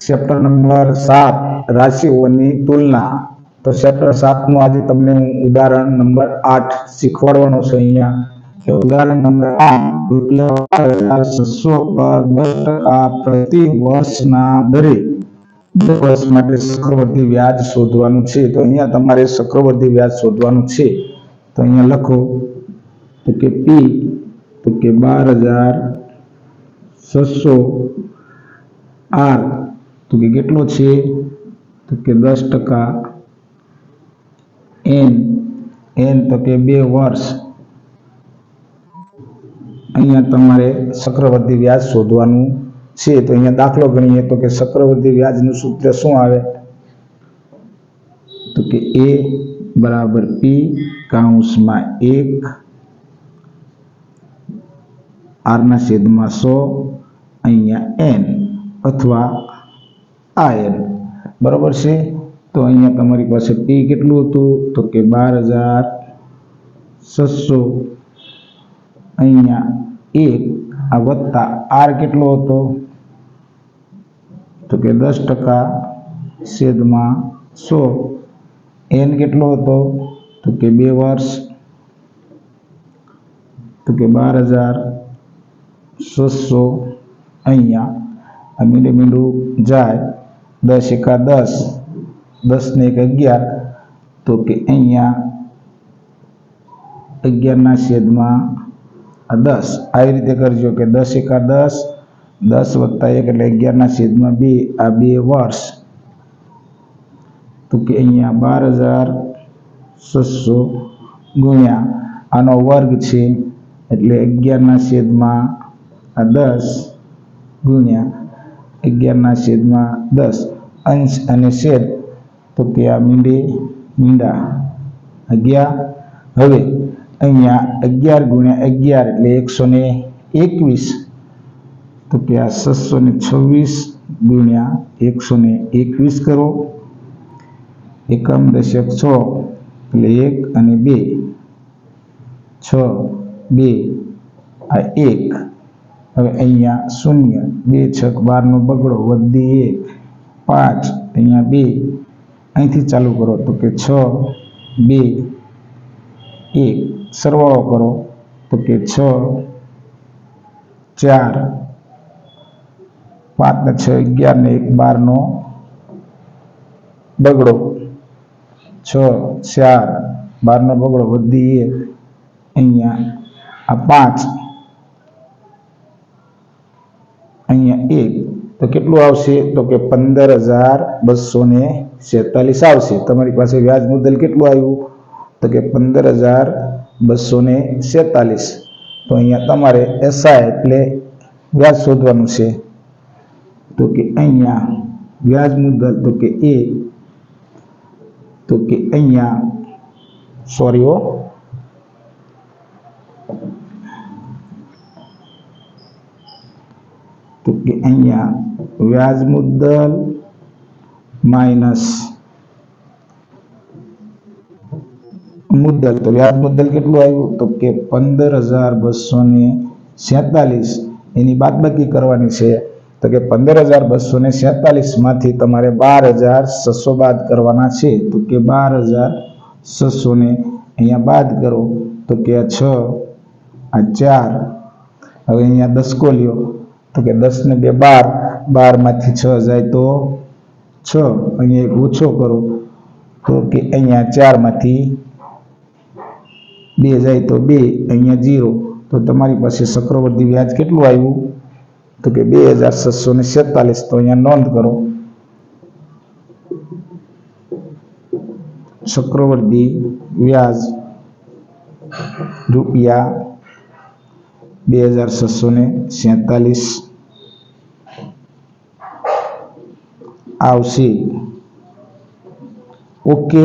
Chapter number સાત રાશિઓની તુલના તો ચેપ્ટર સાતનું આજે તમને ઉદાહરણ નંબર આઠ શીખવાડવાનો છું અહીંયા. ઉદાહરણ નંબર પ્રતિ વર્ષના દરે વર્ષ માટે ચક્રવર્તી વ્યાજ શોધવાનું છે. તો અહીંયા તમારે ચક્રવર્તી વ્યાજ શોધવાનું છે. તો અહીંયા લખો. તો કે પી તો કે બાર હજાર છસો આર. તો કે કેટલો છે? તો કે દસ ટકા એન. એન તો કે બે વર્ષ. અહીંયા તમારે ચક્રવર્તી વ્યાજ શોધવાનું છે. તો અહીંયા દાખલો ગણીએ તો કે ચક્રવર્તી વ્યાજનું સૂત્ર શું આવે? તો કે એ બરાબર પી કાઉન્સમાં એક આરના છેદમાં સો અહીંયા એન અથવા આ એન બરાબર છે? તો અહીંયા તમારી પાસે પી કેટલું હતું? તો કે બાર હજાર છસો. અહીંયા એક, આ વત્તા આર કેટલો હતો? તો કે દસ ટકા છેદમાં સો. એન કેટલો હતો? તો કે બે વર્ષ. તો કે બાર હજાર છસો અહીંયા મીંડું મીંડું જાય, દસ એકા દસ દસ ને એક અગિયાર, તો કે અહીંયા અગિયારના છેદમાં દસ. આવી રીતે કરજો કે દસ એકા દસ દસ વત્તા એક એટલે અગિયારના છેદમાં બે, આ બે વર્ષ. તો કે અહીંયા બાર હજાર છસો ગુણ્યા. આનો વર્ગ છે એટલે અગિયારના છેદમાં આ દસ ગુણ્યા અગિયારના છેદમાં દસ. અંશ અને છેદ, તો કે આ મીંડે મીંડા. અગિયાર. હવે અહીંયા અગિયાર ગુણ્યા અગિયાર એટલે એકસો ને એકવીસ. તો કે આ છસો ને છવ્વીસ ગુણ્યા એકસો ને એકવીસ કરો. એકમ દશક છ એટલે એક અને બે. છ, બે. આ એક. હવે અહીંયા શૂન્ય, બે છક, બારનો બગડો, વધી એક, પાંચ, અહીંયા બે. અહીંથી ચાલુ કરો તો કે છ, બે, એક. સરવાળો કરો તો કે છ, ચાર, પાંચ ને છ, અગિયાર ને એક, બારનો બગડો. છ, ચાર, બારનો બગડો, વધી એક. અહીંયા આ પાંચ. અહીંયા એક. તો કેટલું આવશે? તો કે પંદર હજાર બસો ને છેતાલીસ આવશે. તમારી પાસે વ્યાજ મુદ્દલ કેટલું આવ્યું? તો કે પંદર હજાર બસો ને છેતાલીસ. તો અહીંયા તમારે એસઆઈ એટલે વ્યાજ શોધવાનું છે. તો કે અહીંયા વ્યાજ મુદ્દલ, તો કે એ, તો કે અહીંયા સોરી હો તો કે અહીંયા વ્યાજ મુદ્દલ માઇનસ મુદ્દલ. તો વ્યાજ મુદ્દલ કેટલું આવ્યું? તો કે પંદર હજાર બસો ને છેતાલીસ. એની બાદબાકી કરવાની છે. તો કે પંદર હજાર બસો ને છેતાલીસમાંથી તમારે બાર હજાર છસો બાદ કરવાના છે. તો કે બાર હજાર છસો ને અહીંયા બાદ કરો. તો કે આ છ, આ ચાર. હવે અહીંયા દસકો લ્યો. તો કે દસ ને બે બાર બારમાંથી છ જાય તો છ, અહીંયા એક ઓછો કરો. તો કે અહીંયા ચારમાંથી બે જાય તો બે, અહીંયા જીરો તો તમારી પાસે ચક્રવર્તી વ્યાજ કેટલું આવ્યું? તો કે બે હજાર છસો ને છેતાલીસ. તો અહીંયા નોંધ કરો. ચક્રવર્તી વ્યાજ રૂપિયા બે હજાર છસો ને આવશે. ઓકે.